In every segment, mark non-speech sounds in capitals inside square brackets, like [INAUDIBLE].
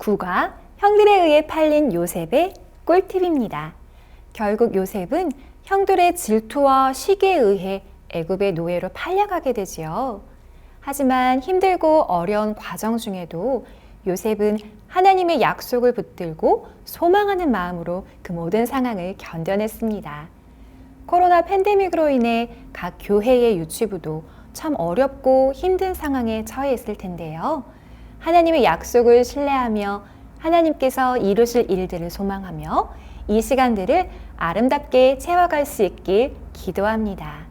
구가 형들에 의해 팔린 요셉의 꿀팁입니다. 결국 요셉은 형들의 질투와 시기에 의해 애굽의 노예로 팔려가게 되지요. 하지만 힘들고 어려운 과정 중에도 요셉은 하나님의 약속을 붙들고 소망하는 마음으로 그 모든 상황을 견뎌냈습니다. 코로나 팬데믹으로 인해 각 교회의 유치부도 참 어렵고 힘든 상황에 처해 있을 텐데요. 하나님의 약속을 신뢰하며 하나님께서 이루실 일들을 소망하며 이 시간들을 아름답게 채워갈 수 있길 기도합니다.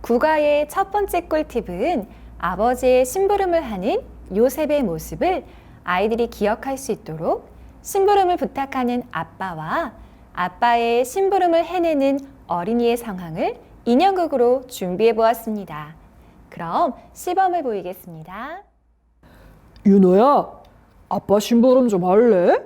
국가의 첫 번째 꿀팁은 아버지의 심부름을 하는 요셉의 모습을 아이들이 기억할 수 있도록 심부름을 부탁하는 아빠와 아빠의 심부름을 해내는 어린이의 상황을 인형극으로 준비해 보았습니다. 그럼 시범을 보이겠습니다. 윤호야, 아빠 심부름 좀 할래?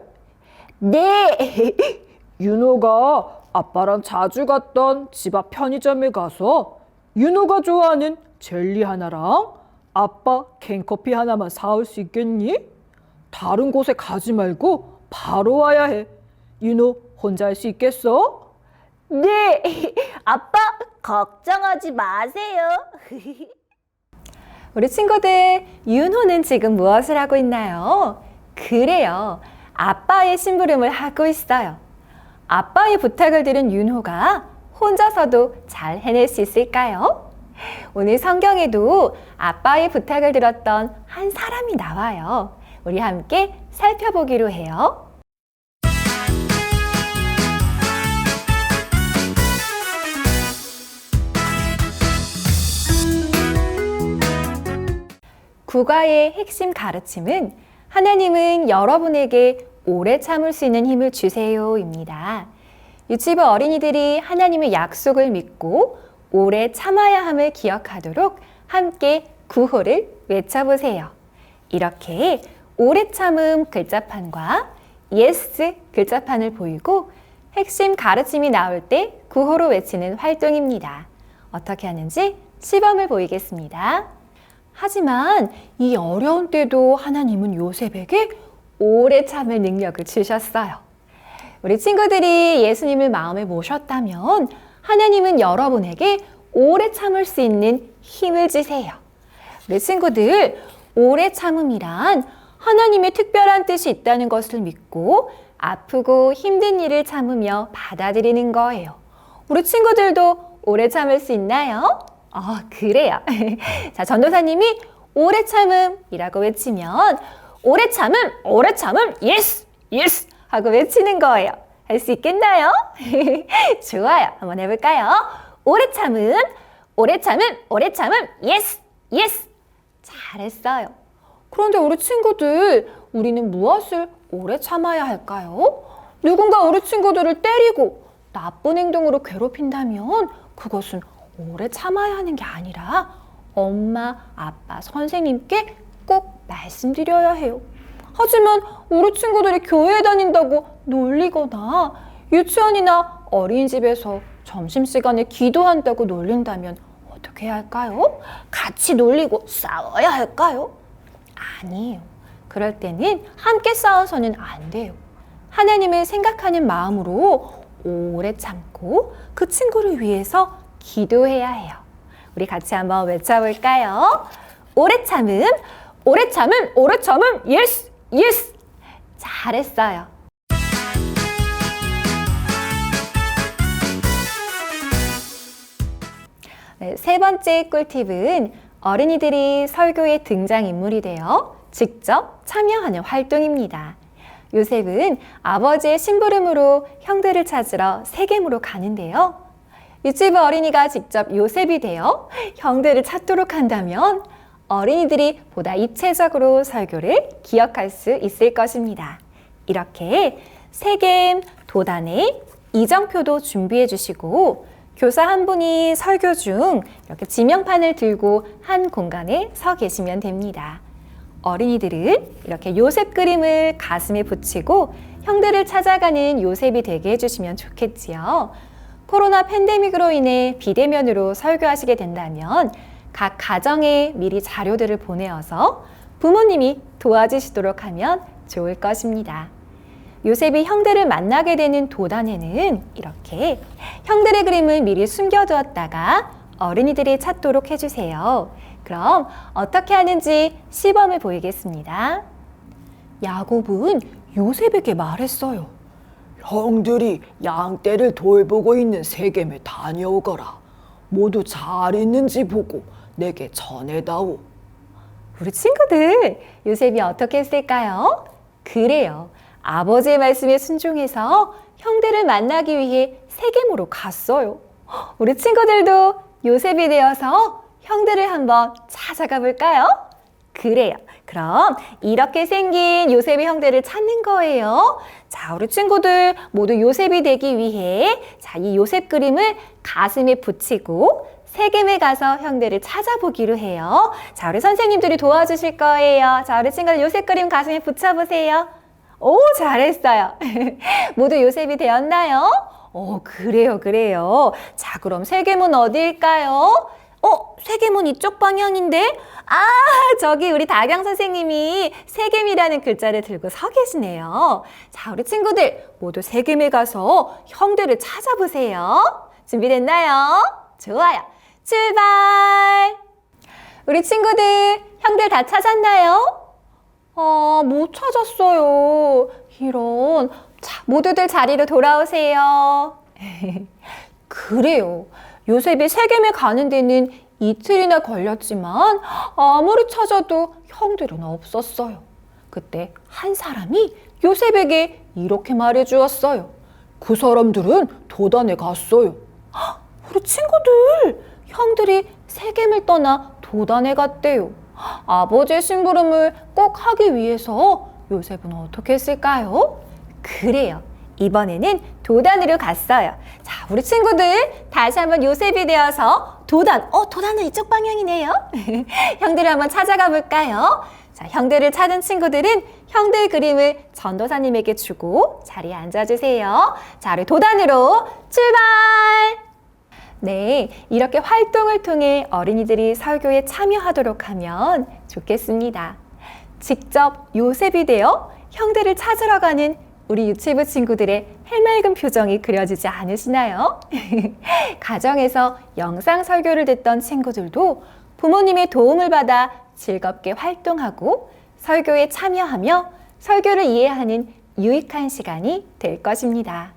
네. [LAUGHS] 윤호가 아빠랑 자주 갔던 집 앞 편의점에 가서 윤호가 좋아하는 젤리 하나랑 아빠 캔커피 하나만 사올 수 있겠니? 다른 곳에 가지 말고 바로 와야 해. 윤호 혼자 할 수 있겠어? 네. [LAUGHS] 아빠, 걱정하지 마세요. [LAUGHS] 우리 친구들, 윤호는 지금 무엇을 하고 있나요? 그래요. 아빠의 심부름을 하고 있어요. 아빠의 부탁을 들은 윤호가 혼자서도 잘 해낼 수 있을까요? 오늘 성경에도 아빠의 부탁을 들었던 한 사람이 나와요. 우리 함께 살펴보기로 해요. 국가의 핵심 가르침은 하나님은 여러분에게 오래 참을 수 있는 힘을 주세요입니다. 유치부 어린이들이 하나님의 약속을 믿고 오래 참아야 함을 기억하도록 함께 구호를 외쳐보세요. 이렇게 오래 참음 글자판과 예스 글자판을 보이고 핵심 가르침이 나올 때 구호로 외치는 활동입니다. 어떻게 하는지 시범을 보이겠습니다. 하지만 이 어려운 때도 하나님은 요셉에게 오래 참을 능력을 주셨어요. 우리 친구들이 예수님을 마음에 모셨다면 하나님은 여러분에게 오래 참을 수 있는 힘을 주세요. 우리 친구들, 오래 참음이란 하나님의 특별한 뜻이 있다는 것을 믿고 아프고 힘든 일을 참으며 받아들이는 거예요. 우리 친구들도 오래 참을 수 있나요? 어, 그래요. 자, 전도사님이 오래 참음이라고 외치면 오래 참음, 오래 참음, 예스, 예스 하고 외치는 거예요. 할 수 있겠나요? [LAUGHS] 좋아요. 한번 해볼까요? 오래 참음, 오래 참음, 오래 참음, 예스, 예스. 잘했어요. 그런데 우리 친구들, 우리는 무엇을 오래 참아야 할까요? 누군가 우리 친구들을 때리고 나쁜 행동으로 괴롭힌다면 그것은 오래 참아야 하는 게 아니라 엄마, 아빠, 선생님께 꼭 말씀드려야 해요. 하지만 우리 친구들이 교회에 다닌다고 놀리거나 유치원이나 어린이집에서 점심시간에 기도한다고 놀린다면 어떻게 해야 할까요? 같이 놀리고 싸워야 할까요? 아니에요. 그럴 때는 함께 싸워서는 안 돼요. 하나님을 생각하는 마음으로 오래 참고 그 친구를 위해서 기도해야 해요. 우리 같이 한번 외쳐볼까요? 오래 참음, 오래 참음, 오래 참음, 예스, 예스. 잘했어요. 네, 세 번째 꿀팁은 어린이들이 설교의 등장인물이 되어 직접 참여하는 활동입니다. 요셉은 아버지의 심부름으로 형들을 찾으러 세겜으로 가는데요. 유치부 어린이가 직접 요셉이 되어 형들을 찾도록 한다면 어린이들이 보다 입체적으로 설교를 기억할 수 있을 것입니다. 이렇게 세겜 도단에 이정표도 준비해 주시고 교사 한 분이 설교 중 이렇게 지명판을 들고 한 공간에 서 계시면 됩니다. 어린이들은 이렇게 요셉 그림을 가슴에 붙이고 형들을 찾아가는 요셉이 되게 해주시면 좋겠지요. 코로나 팬데믹으로 인해 비대면으로 설교하시게 된다면 각 가정에 미리 자료들을 보내어서 부모님이 도와주시도록 하면 좋을 것입니다. 요셉이 형들을 만나게 되는 도단에는 이렇게 형들의 그림을 미리 숨겨두었다가 어린이들이 찾도록 해주세요. 그럼 어떻게 하는지 시범을 보이겠습니다. 야곱은 요셉에게 말했어요. 형들이 양떼를 돌보고 있는 세겜에 다녀오거라. 모두 잘 있는지 보고 내게 전해다오. 우리 친구들, 요셉이 어떻게 했을까요? 그래요. 아버지의 말씀에 순종해서 형들을 만나기 위해 세겜으로 갔어요. 우리 친구들도 요셉이 되어서 형들을 한번 찾아가 볼까요? 그래요. 그럼 이렇게 생긴 요셉의 형들을 찾는 거예요. 자, 우리 친구들 모두 요셉이 되기 위해 자, 이 요셉 그림을 가슴에 붙이고 세겜에 가서 형들을 찾아보기로 해요. 자, 우리 선생님들이 도와주실 거예요. 자, 우리 친구들 요셉 그림 가슴에 붙여보세요. 오, 잘했어요. [LAUGHS] 모두 요셉이 되었나요? 오, 그래요, 그래요. 자, 그럼 세계문 어디일까요? 어, 세계문 이쪽 방향인데? 아, 저기 우리 다경 선생님이 세겜이라는 글자를 들고 서 계시네요. 자, 우리 친구들 모두 세겜에 가서 형들을 찾아보세요. 준비됐나요? 좋아요. 출발! 우리 친구들, 형들 다 찾았나요? 아, 못 찾았어요. 이런. 자, 모두들 자리로 돌아오세요. [LAUGHS] 그래요. 요셉이 세겜에 가는 데는 이틀이나 걸렸지만 아무리 찾아도 형들은 없었어요. 그때 한 사람이 요셉에게 이렇게 말해 주었어요. 그 사람들은 도단에 갔어요. 우리 친구들, 형들이 세겜을 떠나 도단에 갔대요. 아버지의 심부름을 꼭 하기 위해서 요셉은 어떻게 했을까요? 그래요. 이번에는 도단으로 갔어요. 자, 우리 친구들 다시 한번 요셉이 되어서 도단. 어, 도단은 이쪽 방향이네요. [LAUGHS] 형들을 한번 찾아가 볼까요? 자, 형들을 찾은 친구들은 형들 그림을 전도사님에게 주고 자리에 앉아주세요. 자, 우리 도단으로 출발! 네, 이렇게 활동을 통해 어린이들이 설교에 참여하도록 하면 좋겠습니다. 직접 요셉이 되어 형들을 찾으러 가는 우리 유치부 친구들의 해맑은 표정이 그려지지 않으시나요? [LAUGHS] 가정에서 영상 설교를 듣던 친구들도 부모님의 도움을 받아 즐겁게 활동하고 설교에 참여하며 설교를 이해하는 유익한 시간이 될 것입니다.